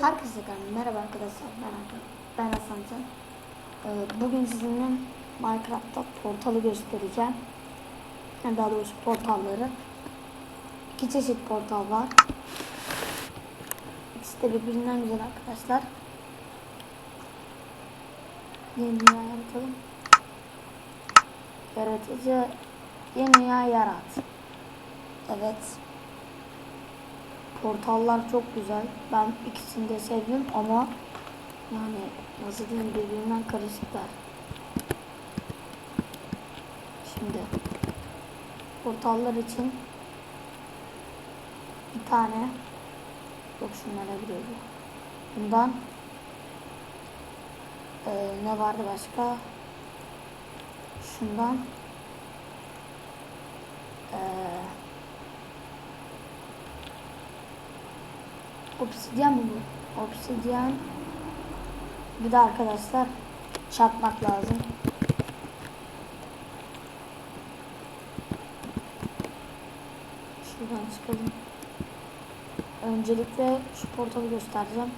Herkese merhaba arkadaşlar ben ben Hasan Can. Ee, Bugün sizinle Minecraft'ta portalı göstereceğim. Daha doğrusu portalları. İki çeşit portal var. İkisi de birbirinden güzel arkadaşlar. Yeni dünya yaratalım. Yaratıcı yeni dünya yarat. Evet. Portallar çok güzel. Ben ikisini de sevdim ama yani nasıl diyeyim birbirinden karışıklar. Şimdi portallar için bir tane yok şunlara giriyordu. Bundan eee, ne vardı başka? Şundan Obsidyen bu? Obsidyen. Bir de arkadaşlar çakmak lazım. Şuradan çıkalım. Öncelikle şu portalı göstereceğim.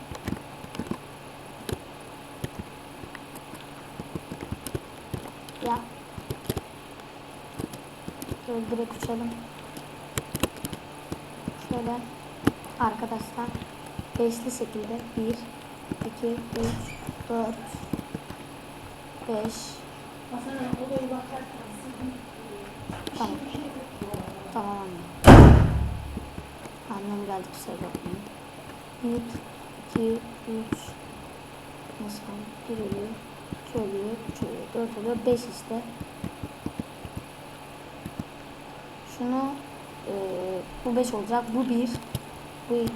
Ya. Şöyle direkt uçalım. Şöyle arkadaşlar beşli şekilde 1 2 3 4 5 Tamam. Tamam anne. Annem geldi kusura bakmayın. 1 2 3 Nasıl? 1 oluyor. 2 oluyor. 3 oluyor. 4 oluyor. 5 işte. Şunu eee, bu 5 olacak. Bu 1 bu 2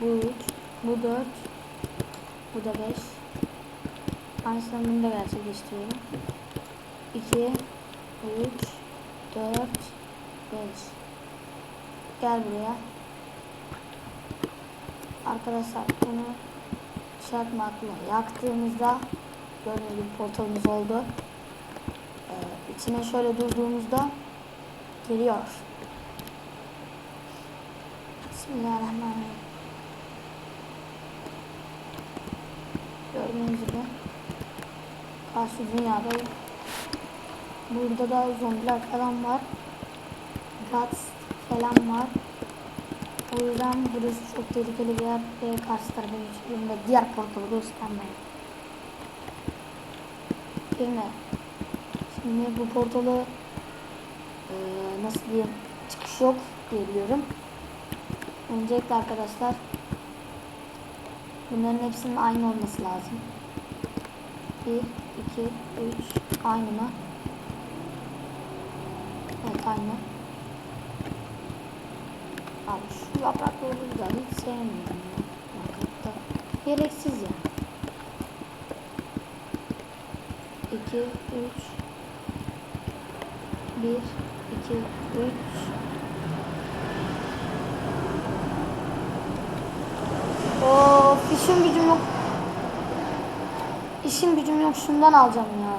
bu 3 bu 4 bu da 5 Aynısını bunu da gerçekleştiriyorum. 2 3 4 5 Gel buraya. Arkadaşlar bunu çakmakla yaktığımızda gördüğünüz gibi portalımız oldu. Ee, içine şöyle durduğumuzda geliyor Bismillahirrahmanirrahim. Gördüğünüz gibi karşı dünyadayım. Burada da zombiler falan var. Guts falan var. O yüzden burası çok tehlikeli bir yer ve karşı tarafa geçtiğimde diğer portalı göstermeye. Şimdi, şimdi bu portalı eee, nasıl diyeyim çıkış yok diye biliyorum. Öncelikle arkadaşlar bunların hepsinin aynı olması lazım. 1, 2, 3 aynı mı? Evet aynı. Abi şu yaprakları güzel hiç sevmiyorum ya. Yaprakta. Gereksiz ya. 2, 3 1, 2, 3 Of işim gücüm yok. İşim gücüm yok şundan alacağım ya.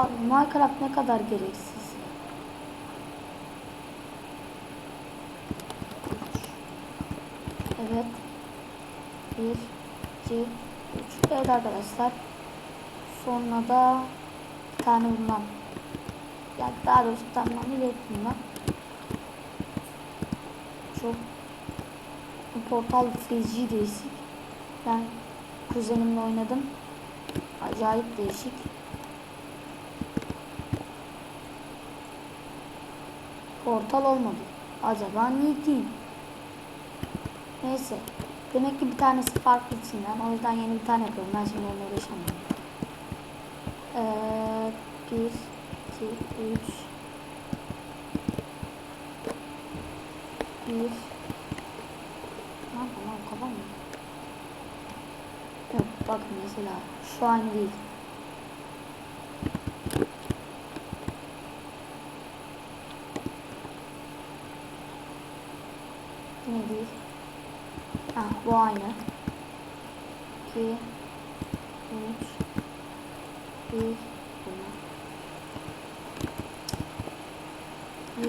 Abi Minecraft ne kadar gereksiz. Evet. Bir, iki, üç. Evet arkadaşlar. Sonra da bir tane bundan. Yani daha doğrusu bir tane bundan. Çok portal feci değişik. Ben kuzenimle oynadım. Acayip değişik. Portal olmadı. Acaba niye? Neyse. Demek ki bir tanesi farklı içinden. O yüzden yeni bir tane yapıyorum. Ben şimdi onunla uğraşamam. Ee, bir, iki, üç. Bir. Tamam tamam kapan mı? Bakın mesela şu an değil. Yine değil. Ha bu aynı. 2 3 1 bunlar. 1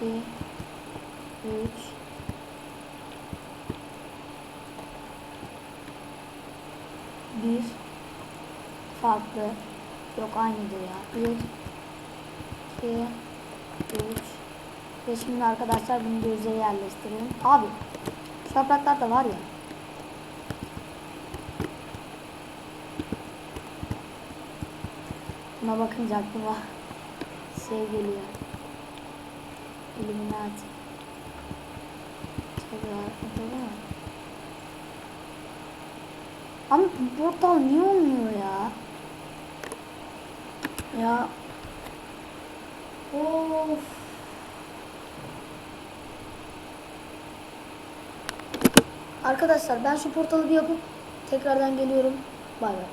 2 3 farklı. Yok aynıdır ya. Bir, iki, üç. Ve şimdi arkadaşlar bunu gözleri yerleştirelim. Abi şu yapraklar da var ya. Buna bakınca aklıma şey geliyor. Illuminati. Ama portal niye olmuyor ya? Ya. Of. Arkadaşlar ben şu portalı bir yapıp tekrardan geliyorum. Bay bay.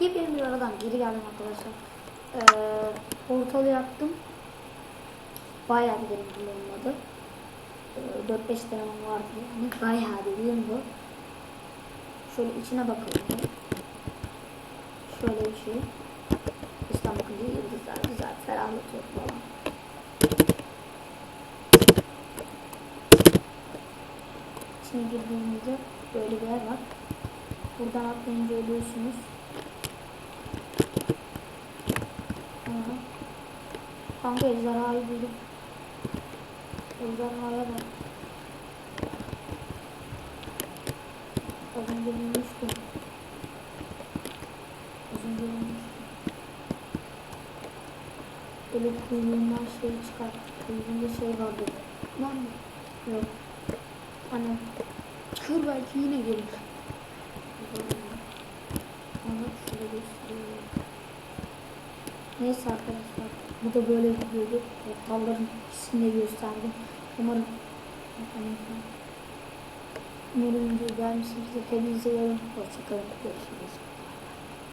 Yepyeni bir aradan geri geldim arkadaşlar. Ee, portalı yaptım. Bayağı bir benim kullanılmadı. Ee, 4-5 denemem vardı yani. Bayağı dediğim bu. Şöyle içine bakalım. Şöyle bir şey. Bakınca yıldızlar güzel ferahlatıyor falan. İçine girdiğimizde böyle bir yer var. Buradan atlayınca ölüyorsunuz. Aha. Kanka ejderhayı buldum. Ejderhaya bak. Az önce bulmuştum. Böyle kuyruğundan şey çıkar. Kuyruğunda şey vardı. Lan? Yok. Hani kır belki yine gelir. Onu şöyle gösteriyorum. Neyse arkadaşlar. Bu da böyle bir videodu. Portalların ikisini de gösterdim. Umarım Umarım video beğenmişsinizdir. Hepinize yarın hoşçakalın. Görüşürüz.